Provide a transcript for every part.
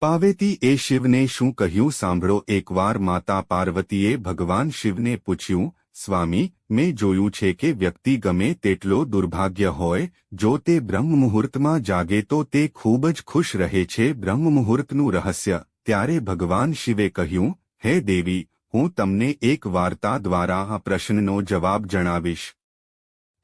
પાવેતી એ શિવને શું કહ્યું સાંભળો એકવાર માતા પાર્વતીએ ભગવાન શિવને પૂછ્યું, સ્વામી, મેં જોયું છે કે વ્યક્તિ ગમે તેટલો દુર્ભાગ્ય હોય, જો તે બ્રહ્મ મુહૂર્તમાં જાગે તો તે ખૂબ જ ખુશ રહે છે. બ્રહ્મ મુહૂર્તનું રહસ્ય. ત્યારે ભગવાન શિવે કહ્યું, હે દેવી, હું તમને એક વાર્તા દ્વારા આ પ્રશ્નનો જવાબ જણાવીશ.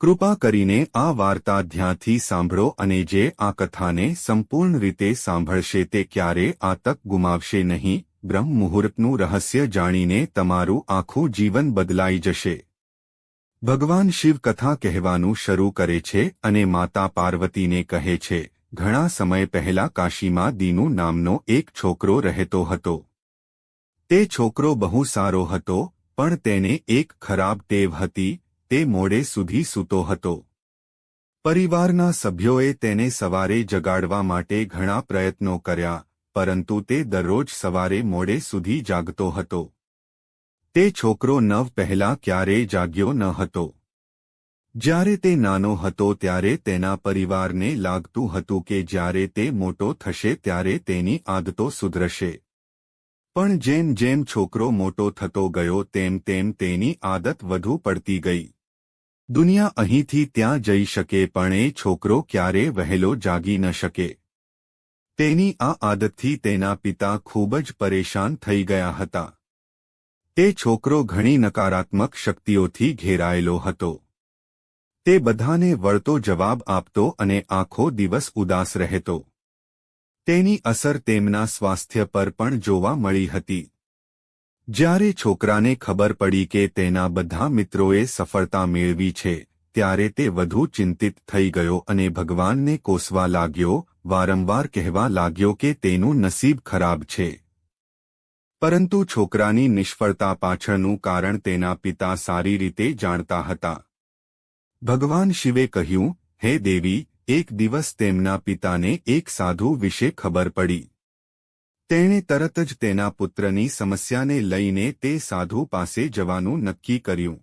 કૃપા કરીને આ વાર્તા ધ્યાનથી સાંભળો અને જે આ કથાને સંપૂર્ણ રીતે સાંભળશે તે ક્યારે આ તક ગુમાવશે નહીં, બ્રહ્મ મુહૂર્તનું રહસ્ય જાણીને તમારું આખું જીવન બદલાઈ જશે. ભગવાન શિવ કથા કહેવાનું શરૂ કરે છે અને માતા પાર્વતીને કહે છે, ઘણા સમય પહેલા કાશીમાં દીનુ નામનો એક છોકરો રહેતો હતો. તે છોકરો બહુ સારો હતો, પણ તેને એક ખરાબ ટેવ હતી તે મોડે સુધી સૂતો હતો. પરિવારના સભ્યોએ તેને સવારે જગાડવા માટે ઘણા પ્રયત્નો કર્યા, પરંતુ તે દરરોજ સવારે મોડે સુધી જાગતો હતો. તે છોકરો નવ પહેલા ક્યારેય જાગ્યો ન હતો. જ્યારે તે નાનો હતો ત્યારે તેના પરિવારને લાગતું હતું કે જ્યારે તે મોટો થશે ત્યારે તેની આદતો સુધરશે. પણ જેમ જેમ છોકરો મોટો થતો ગયો તેમ તેમ તેની આદત વધુ પડતી ગઈ. દુનિયા અહીંથી ત્યાં જઈ શકે પણ એ છોકરો ક્યારે વહેલો જાગી ન શકે. તેની આ આદતથી તેના પિતા ખૂબ જ પરેશાન થઈ ગયા હતા. તે છોકરો ઘણી નકારાત્મક શક્તિઓથી ઘેરાયેલો હતો. તે બધાને વળતો જવાબ આપતો અને આખો દિવસ ઉદાસ રહેતો. તેની અસર તેમના સ્વાસ્થ્ય પર પણ જોવા મળી હતી. જ્યારે છોકરાને ખબર પડી કે તેના બધા મિત્રોએ સફળતા મેળવી છે, ત્યારે તે વધુ ચિંતિત થઈ ગયો અને ભગવાનને કોસવા લાગ્યો, વારંવાર કહેવા લાગ્યો કે તેનું નસીબ ખરાબ છે. પરંતુ છોકરાની નિષ્ફળતા પાછળનું કારણ તેના પિતા સારી રીતે જાણતા હતા. ભગવાન શિવે કહ્યું, હે દેવી, એક દિવસ તેમના પિતાને એક સાધુ વિશે ખબર પડી. તેણે તરત જ તેના પુત્રની સમસ્યાને લઈને તે સાધુ પાસે જવાનું નક્કી કર્યું.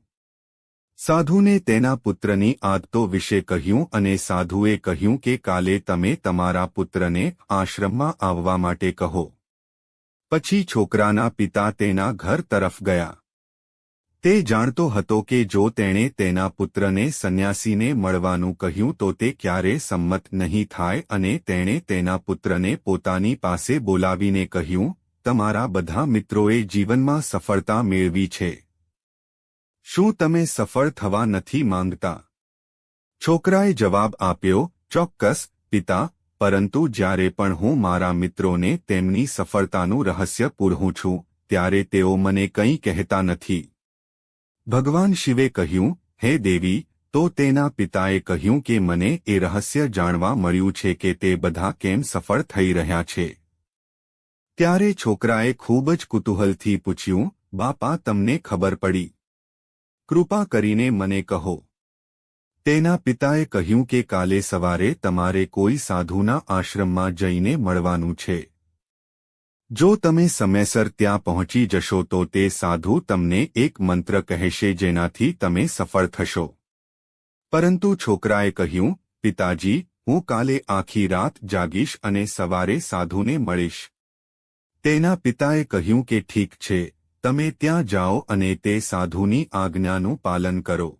સાધુને તેના પુત્રની આદતો વિશે કહ્યું અને સાધુએ કહ્યું કે, કાલે તમે તમારા પુત્રને આશ્રમમાં આવવા માટે કહો. પછી છોકરાના પિતા તેના ઘર તરફ ગયા. તે જાણતો હતો કે જો તેણે તેના પુત્રને સંન્યાસીને મળવાનું કહ્યું તો તે ક્યારે સંમત નહીં થાય અને તેણે તેના પુત્રને પોતાની પાસે બોલાવીને કહ્યું, તમારા બધા મિત્રોએ જીવનમાં સફળતા મેળવી છે. શું તમે સફળ થવા નથી માંગતા છોકરાએ જવાબ આપ્યો, ચોક્કસ, પિતા, પરંતુ જ્યારે પણ હું મારા મિત્રોને તેમની સફળતાનું રહસ્ય પૂરું છું, ત્યારે તેઓ મને કંઈ કહેતા નથી. ભગવાન શિવે કહ્યું, હે દેવી, તો તેના પિતાએ કહ્યું કે મને એ રહસ્ય જાણવા મળ્યું છે કે તે બધા કેમ સફળ થઈ રહ્યા છે. ત્યારે છોકરાએ ખૂબ જ કુતૂહલથી પૂછ્યું, બાપા, તમને ખબર પડી. કૃપા કરીને મને કહો. તેના પિતાએ કહ્યું કે કાલે સવારે તમારે કોઈ સાધુના આશ્રમમાં જઈને મળવાનું છે. જો તમે સમયસર ત્યાં પહોંચી જશો તો તે સાધુ તમને એક મંત્ર કહેશે જેનાથી તમે સફળ થશો. પરંતુ છોકરાએ કહ્યું, પિતાજી, હું કાલે આખી રાત જાગીશ અને સવારે સાધુને મળીશ. તેના પિતાએ કહ્યું કે, ઠીક છે, તમે ત્યાં જાઓ અને તે સાધુની આજ્ઞાનું પાલન કરો.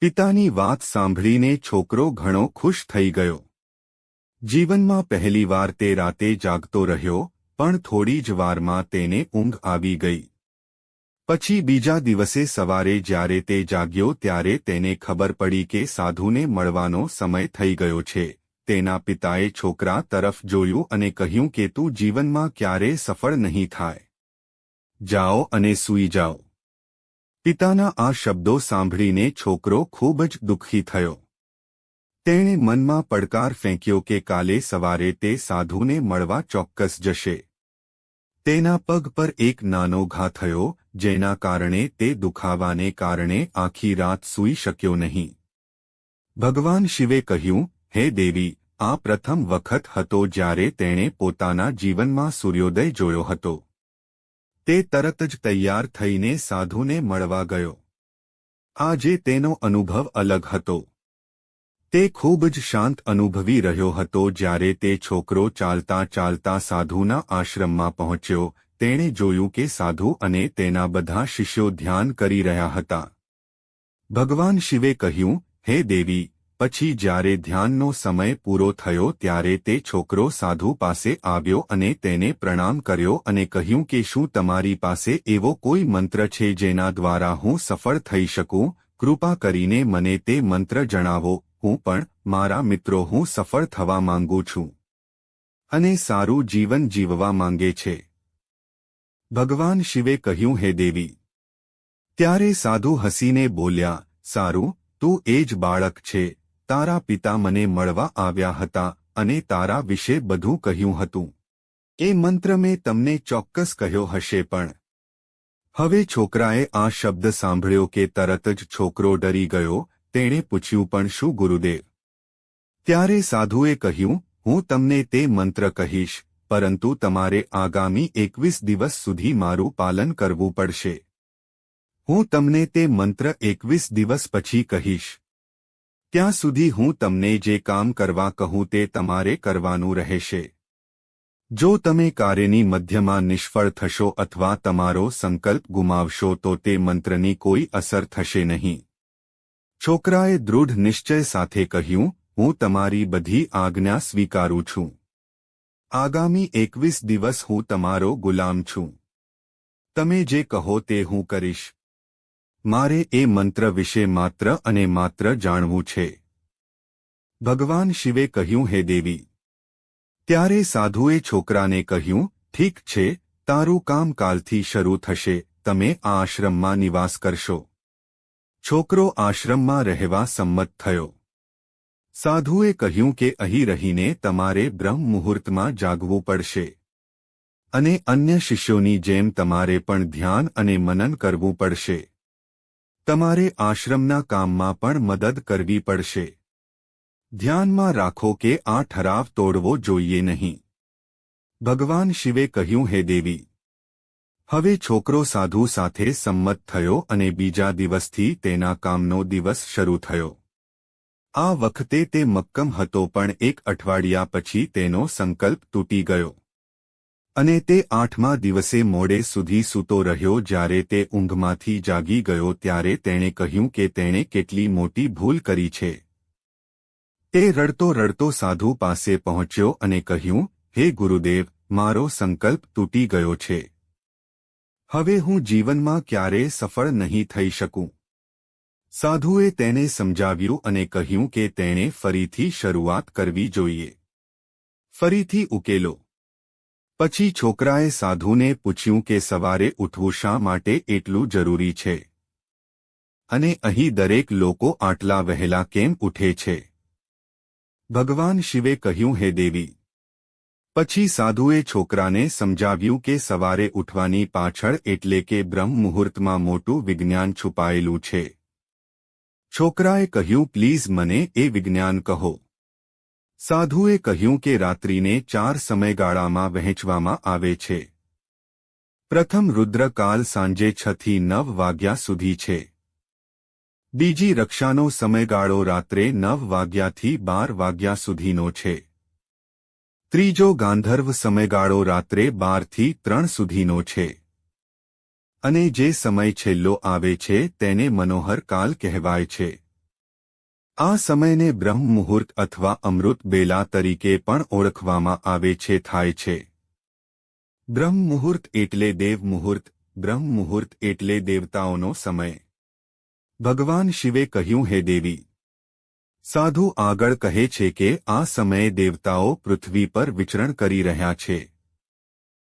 પિતાની વાત સાંભળીને છોકરો ઘણો ખુશ થઈ ગયો. જીવનમાં પહેલીવાર તે રાતે જાગતો રહ્યો પણ થોડી જ વારમાં તેને ઊંઘ આવી ગઈ. પછી બીજા દિવસે સવારે જ્યારે તે જાગ્યો ત્યારે તેને ખબર પડી કે સાધુને મળવાનો સમય થઈ ગયો છે. તેના પિતાએ છોકરા તરફ જોયું અને કહ્યું કે તું જીવનમાં ક્યારે સફળ નહીં થાય. જાઓ અને સૂઈ જાઓ. પિતાના આ શબ્દો સાંભળીને છોકરો ખૂબ જ દુઃખી થયો. તેણે મનમાં પડકાર ફેંક્યો કે કાલે સવારે તે સાધુને મળવા ચોક્કસ જશે. તેના પગ પર એક નાનો ઘા થયો, જેના કારણે તે દુખાવાને કારણે આખી રાત સૂઈ શક્યો નહીં. ભગવાન શિવે કહ્યું, હે દેવી, આ પ્રથમ વખત હતો જ્યારે તેણે પોતાના જીવનમાં સૂર્યોદય જોયો હતો. તે તરત જ તૈયાર થઈને સાધુને મળવા ગયો. આજે તેનો અનુભવ અલગ હતો. તે ખૂબ જ શાંત અનુભવી રહ્યો હતો જ્યારે તે છોકરો ચાલતા ચાલતા સાધુના આશ્રમમાં પહોંચ્યો. તેણે જોયું કે સાધુ અને તેના બધા શિષ્યો ધ્યાન કરી રહ્યા હતા. ભગવાન શિવે કહ્યું, હે દેવી, પછી જ્યારે ધ્યાનનો સમય પૂરો થયો ત્યારે તે છોકરો સાધુ પાસે આવ્યો અને તેને પ્રણામ કર્યો અને કહ્યું કે શું તમારી પાસે એવો કોઈ મંત્ર છે જેના દ્વારા હું સફળ થઈ શકું? કૃપા કરીને મને તે મંત્ર જણાવો. હું પણ મારા મિત્રો હું સફળ થવા માંગુ છું. અને સારું જીવન જીવવા માંગે છે. ભગવાન શિવે કહ્યું, હે દેવી, ત્યારે સાધુ હસીને બોલ્યા, સારું, તું એ જ બાળક છે. તારા પિતા મને મળવા આવ્યા હતા અને તારા વિશે બધું કહ્યું હતું. એ મંત્ર મેં તમને ચોક્કસ કહ્યો હશે પણ. હવે છોકરાએ આ શબ્દ સાંભળ્યો કે તરત જ છોકરો ડરી ગયો તેણે પૂછ્યું, પણ શું ગુરુદેવ? ત્યારે સાધુએ કહ્યું, હું તમને તે મંત્ર કહીશ, પરંતુ તમારે આગામી એકવીસ દિવસ સુધી મારું પાલન કરવું પડશે. હું તમને તે મંત્ર એકવીસ દિવસ પછી કહીશ. ત્યાં સુધી હું તમને જે કામ કરવા કહું તે તમારે કરવાનું રહેશે. જો તમે કાર્યની મધ્યમાં નિષ્ફળ થશો અથવા તમારો સંકલ્પ ગુમાવશો તો તે મંત્રની કોઈ અસર થશે નહીં. છોકરાએ દૃઢ નિશ્ચય સાથે કહ્યું, હું તમારી બધી આજ્ઞા સ્વીકારું છું. આગામી એકવીસ દિવસ હું તમારો ગુલામ છું. તમે જે કહો તે હું કરીશ. મારે એ મંત્ર વિશે માત્ર અને માત્ર જાણવું છે. ભગવાન શિવે કહ્યું, હે દેવી. ત્યારે સાધુએ છોકરાને કહ્યું, ઠીક છે, તારું કામ કાલથી શરૂ થશે, તમે આ આશ્રમમાં નિવાસ કરશો. છોકરો આશ્રમમાં રહેવા સંમત થયો. સાધુએ કહ્યું કે અહીં રહીને તમારે બ્રહ્મ મુહૂર્તમાં જાગવું પડશે. અને અન્ય શિષ્યોની જેમ તમારે પણ ધ્યાન અને મનન કરવું પડશે. તમારે આશ્રમના કામમાં પણ મદદ કરવી પડશે. ધ્યાનમાં રાખો કે આ ઠરાવ તોડવો જોઈએ નહીં. ભગવાન શિવે કહ્યું, હે દેવી હવે છોકરો સાધુ સાથે સંમત થયો અને બીજા દિવસથી તેના કામનો દિવસ શરૂ થયો. આ વખતે તે મક્કમ હતો પણ એક અઠવાડિયા પછી તેનો સંકલ્પ તૂટી ગયો. અને તે આઠમા દિવસે મોડે સુધી સૂતો રહ્યો જ્યારે તે ઊંઘમાંથી જાગી ગયો ત્યારે તેણે કહ્યું કે તેણે કેટલી મોટી ભૂલ કરી છે. તે રડતો રડતો સાધુ પાસે પહોંચ્યો અને કહ્યું, હે ગુરુદેવ, મારો સંકલ્પ તૂટી ગયો છે. હવે હું જીવનમાં ક્યારેય સફળ નહીં થઈ શકું. સાધુએ તેને સમજાવ્યું અને કહ્યું કે તેણે ફરીથી શરૂઆત કરવી જોઈએ. ફરીથી ઉકેલો. પછી છોકરાએ સાધુને પૂછ્યું કે સવારે ઉઠવું શા માટે એટલું જરૂરી છે? અને અહીં દરેક લોકો આટલા વહેલા કેમ ઉઠે છે? ભગવાન શિવે કહ્યું, હે દેવી પછી સાધુએ છોકરાને સમજાવ્યું કે સવારે ઉઠવાની પાછળ એટલે કે બ્રહ્મ મુહૂર્તમાં મોટું વિજ્ઞાન છુપાયેલું છે. છોકરાએ કહ્યું, પ્લીઝ મને એ વિજ્ઞાન કહો. સાધુએ કહ્યું કે રાત્રિને ચાર સમયગાળામાં વહેંચવામાં આવે છે. પ્રથમ રુદ્રકાલ સાંજે છથી નવ વાગ્યા સુધી છે. બીજી રક્ષાનો સમયગાળો રાત્રે નવ વાગ્યાથી બાર વાગ્યા સુધીનો છે. ત્રીજો ગાંધર્વ સમયગાળો રાત્રે બારથી ત્રણ સુધીનો છે. અને જે સમય છેલ્લો આવે છે તેને મનોહર કાલ કહેવાય છે. આ સમયને બ્રહ્મ મુહૂર્ત અથવા અમૃત બેલા તરીકે પણ ઓળખવામાં આવે છે, થાય છે. બ્રહ્મ મુહૂર્ત એટલે દેવ મુહૂર્ત, બ્રહ્મ મુહૂર્ત એટલે દેવતાઓનો સમય. ભગવાન શિવે કહ્યું, હે દેવી સાધુ આગળ કહે છે કે આ સમયે દેવતાઓ પૃથ્વી પર વિચરણ કરી રહ્યા છે.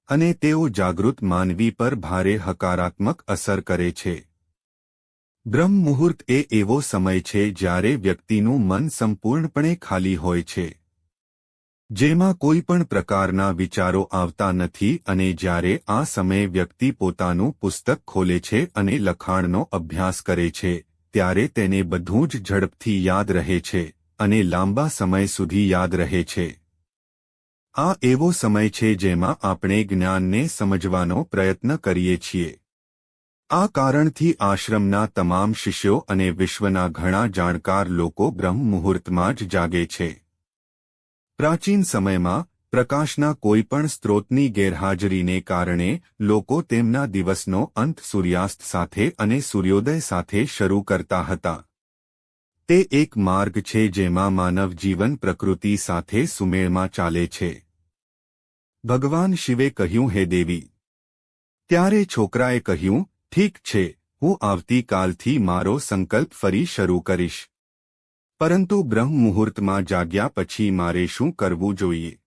અને તેઓ જાગૃત માનવી પર ભારે હકારાત્મક અસર કરે છે. બ્રહ્મ મુહૂર્ત એ એવો સમય છે જ્યારે વ્યક્તિનું મન સંપૂર્ણપણે ખાલી હોય છે. જેમાં કોઈ પણ પ્રકારના વિચારો આવતા નથી અને જ્યારે આ સમયે વ્યક્તિ પોતાનું પુસ્તક ખોલે છે અને લખાણનો અભ્યાસ કરે છે. ત્યારે તેને બધું જ ઝડપથી યાદ રહે છે અને લાંબા સમય સુધી યાદ રહે છે. આ એવો સમય છે જેમાં આપણે જ્ઞાનને સમજવાનો પ્રયત્ન કરીએ છીએ. આ કારણથી આશ્રમના તમામ શિષ્યો અને વિશ્વના ઘણા જાણકાર લોકો બ્રહ્મ મુહૂર્તમાં જ જાગે છે. પ્રાચીન સમયમાં પ્રકાશના કોઈપણ સ્ત્રોતની ગેરહાજરીને કારણે લોકો તેમના દિવસનો અંત સૂર્યાસ્ત સાથે અને સૂર્યોદય સાથે શરૂ કરતા હતા. તે એક માર્ગ છે જેમાં માનવ જીવન પ્રકૃતિ સાથે સુમેળમાં ચાલે છે. ભગવાન શિવે કહ્યું, હે દેવી! ત્યારે છોકરાએ કહ્યું, ઠીક છે, હું આવતીકાલથી મારો સંકલ્પ ફરી શરૂ કરીશ. પરંતુ બ્રહ્મ મુહૂર્તમાં જાગ્યા પછી મારે શું કરવું જોઈએ?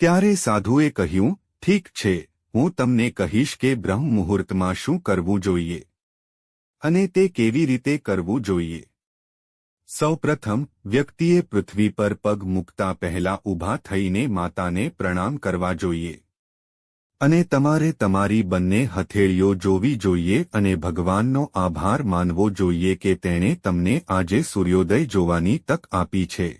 ત્યારે સાધુએ કહ્યું, ઠીક છે, હું તમને કહીશ કે બ્રહ્મ મુહૂર્તમાં શું કરવું જોઈએ અને તે કેવી રીતે કરવું જોઈએ. સૌપ્રથમ, વ્યક્તિએ પૃથ્વી પર પગ મૂકતા પહેલા ઊભા થઈને માતાને પ્રણામ કરવા જોઈએ અને તમારે તમારી બંને હથેળીઓ જોવી જોઈએ અને ભગવાનનો આભાર માનવો જોઈએ કે તેણે તમને આજે સૂર્યોદય જોવાની તક આપી છે.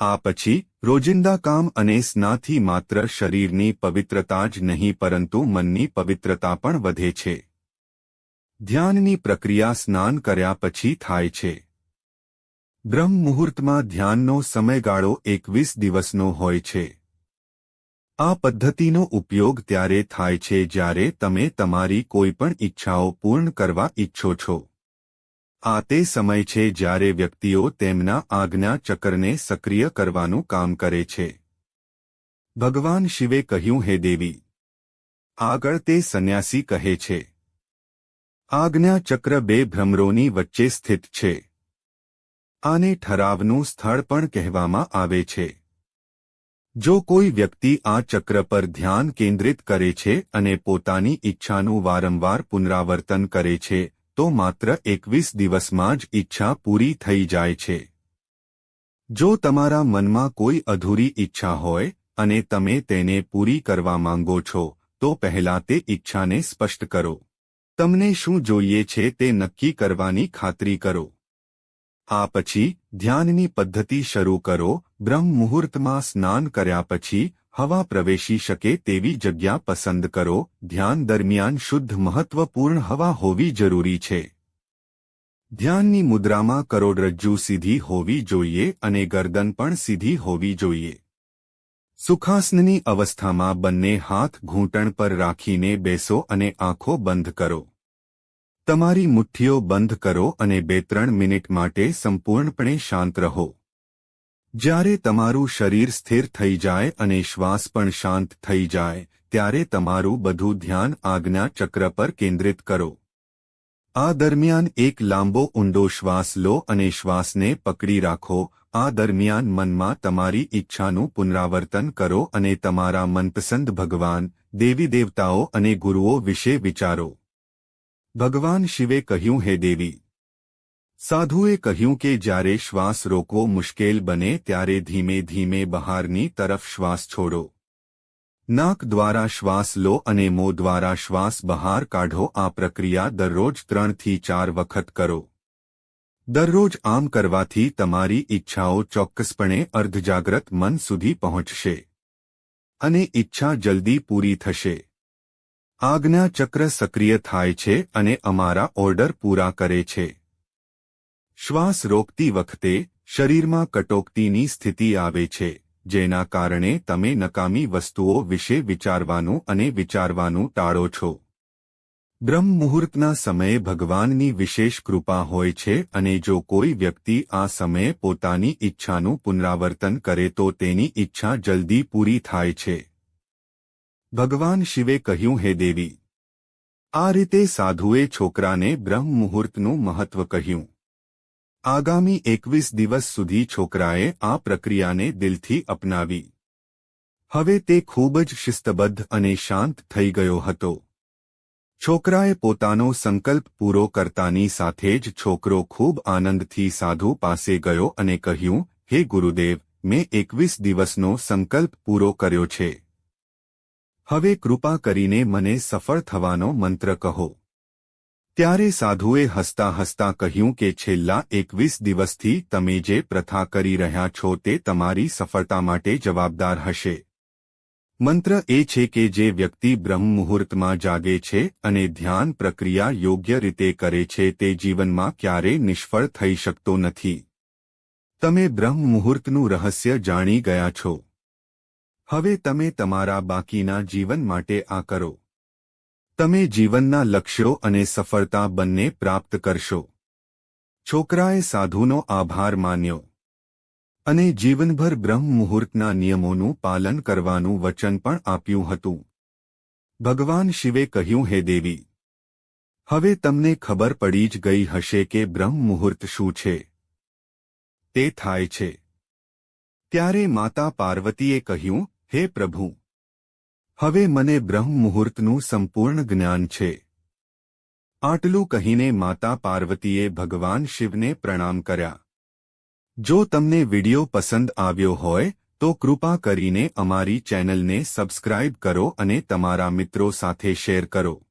આ પછી રોજિંદા કામ અને સ્નાથી માત્ર શરીરની પવિત્રતા જ નહીં પરંતુ મનની પવિત્રતા પણ વધે છે. ધ્યાનની પ્રક્રિયા સ્નાન કર્યા પછી થાય છે. બ્રહ્મ મુહૂર્તમાં ધ્યાનનો સમયગાળો એકવીસ દિવસનો હોય છે. આ પદ્ધતિનો ઉપયોગ ત્યારે થાય છે જ્યારે તમે તમારી કોઈપણ ઈચ્છાઓ પૂર્ણ કરવા ઈચ્છો છો. આ તે સમય છે જ્યારે વ્યક્તિઓ તેમના આજ્ઞા ચક્રને સક્રિય કરવાનું કામ કરે છે. ભગવાન શિવે કહ્યું, હે દેવી, આગળ તે સંન્યાસી કહે છે. આજ્ઞા ચક્ર બે ભ્રમરોની વચ્ચે સ્થિત છે. આને ઠરાવનું સ્થળ પણ કહેવામાં આવે છે. જો કોઈ વ્યક્તિ આ ચક્ર પર ધ્યાન કેન્દ્રિત કરે છે અને પોતાની ઈચ્છાનું વારંવાર પુનરાવર્તન કરે છે તો માત્ર એકવીસ દિવસમાં જ ઈચ્છા પૂરી થઈ જાય છે. જો તમારા મનમાં કોઈ અધૂરી ઈચ્છા હોય અને તમે તેને પૂરી કરવા માંગો છો, તો પહેલા તે ઈચ્છાને સ્પષ્ટ કરો. તમને શું જોઈએ છે તે નક્કી કરવાની ખાતરી કરો. આ પછી ધ્યાનની પદ્ધતિ શરૂ કરો. બ્રહ્મ મુહૂર્તમાં સ્નાન કર્યા પછી હવા પ્રવેશી શકે તેવી જગ્યા પસંદ કરો. ધ્યાન દરમિયાન શુદ્ધ મહત્વપૂર્ણ હવા હોવી જરૂરી છે. ધ્યાનની મુદ્રામાં કરોડરજ્જુ સીધી હોવી જોઈએ અને ગરદન પણ સીધી હોવી જોઈએ. સુખાસનની અવસ્થામાં બંને હાથ ઘૂંટણ પર રાખીને બેસો અને આંખો બંધ કરો. તમારી મુઠ્ઠીઓ બંધ કરો અને બે ત્રણ મિનિટ માટે સંપૂર્ણપણે શાંત રહો. જ્યારે તમારું શરીર સ્થિર થઈ જાય અને શ્વાસ પણ શાંત થઈ જાય, ત્યારે તમારું બધું ધ્યાન આજ્ઞા ચક્ર પર કેન્દ્રિત કરો. આ દરમિયાન એક લાંબો ઊંડો શ્વાસ લો અને શ્વાસને પકડી રાખો. આ દરમિયાન મનમાં તમારી ઈચ્છાનું પુનરાવર્તન કરો અને તમારા મનપસંદ ભગવાન, દેવી દેવતાઓ અને ગુરુઓ વિશે વિચારો. ભગવાન શિવે કહ્યું, હે દેવી સાધુએ કહ્યું કે જ્યારે શ્વાસ રોકવો મુશ્કેલ બને ત્યારે ધીમે ધીમે બહારની તરફ શ્વાસ છોડો નાક દ્વારા શ્વાસ લો અને મો દ્વારા શ્વાસ બહાર કાઢો આ પ્રક્રિયા દરરોજ ત્રણથી ચાર વખત કરો દરરોજ આમ કરવાથી તમારી ઈચ્છાઓ ચોક્કસપણે અર્ધજાગ્રત મન સુધી પહોંચશે અને ઈચ્છા જલ્દી પૂરી થશે આજ્ઞા ચક્ર સક્રિય થાય છે અને અમારા ઓર્ડર પૂરા કરે છે શ્વાસ રોકતી વખતે શરીરમાં કટોકટીની સ્થિતિ આવે છે, જેના કારણે તમે નકામી વસ્તુઓ વિશે વિચારવાનું અને વિચારવાનું ટાળો છો. બ્રહ્મ મુહૂર્તના સમયે ભગવાનની વિશેષ કૃપા હોય છે અને જો કોઈ વ્યક્તિ આ સમયે પોતાની ઈચ્છાનું પુનરાવર્તન કરે તો તેની ઈચ્છા જલ્દી પૂરી થાય છે. ભગવાન શિવે કહ્યું, હે દેવી, આ રીતે સાધુએ છોકરાને બ્રહ્મ મુહૂર્તનું મહત્વ કહ્યું. આગામી એકવીસ દિવસ સુધી છોકરાએ આ પ્રક્રિયાને દિલથી અપનાવી. હવે તે ખૂબ જ શિસ્તબદ્ધ અને શાંત થઈ ગયો હતો. છોકરાએ પોતાનો સંકલ્પ પૂરો કરતાની સાથે જ છોકરો ખૂબ આનંદથી સાધુ પાસે ગયો અને કહ્યું, હે ગુરુદેવ, મેં એકવીસ દિવસનો સંકલ્પ પૂરો કર્યો છે. હવે કૃપા કરીને મને સફળ થવાનો મંત્ર કહો. ત્યારે સાધુએ હસતા હસતા કહ્યું કે, છેલ્લા એકવીસ દિવસથી તમે જે પ્રથા કરી રહ્યા છો તે તમારી સફળતા માટે જવાબદાર હશે. મંત્ર એ છે કે, જે વ્યક્તિ બ્રહ્મ મુહૂર્તમાં જાગે છે અને ધ્યાન પ્રક્રિયા યોગ્ય રીતે કરે છે તે જીવનમાં ક્યારેય નિષ્ફળ થઈ શકતો નથી. તમે બ્રહ્મ મુહૂર્તનું રહસ્ય જાણી ગયા છો. હવે તમે તમારા બાકીના જીવન માટે આ કરો. તમે જીવનના લક્ષ્યો અને સફળતા બંને પ્રાપ્ત કરશો. છોકરાએ સાધુનો આભાર માન્યો અને જીવનભર બ્રહ્મ મુહૂર્તના નિયમોનું પાલન કરવાનું વચન પણ આપ્યું હતું. ભગવાન શિવે કહ્યું, હે દેવી, હવે તમને ખબર પડી જ ગઈ હશે કે બ્રહ્મ મુહૂર્ત શું છે. તે થાય છે. ત્યારે માતા પાર્વતીએ કહ્યું, હે પ્રભુ હવે મને બ્રહ્મ મુહૂર્તનું સંપૂર્ણ જ્ઞાન છે. આટલું કહીને માતા પાર્વતીએ ભગવાન શિવને પ્રણામ કર્યા. જો તમને વિડિયો પસંદ આવ્યો હોય, તો કૃપા કરીને અમારી ચેનલને સબસ્ક્રાઇબ કરો અને તમારા મિત્રો સાથે શેર કરો.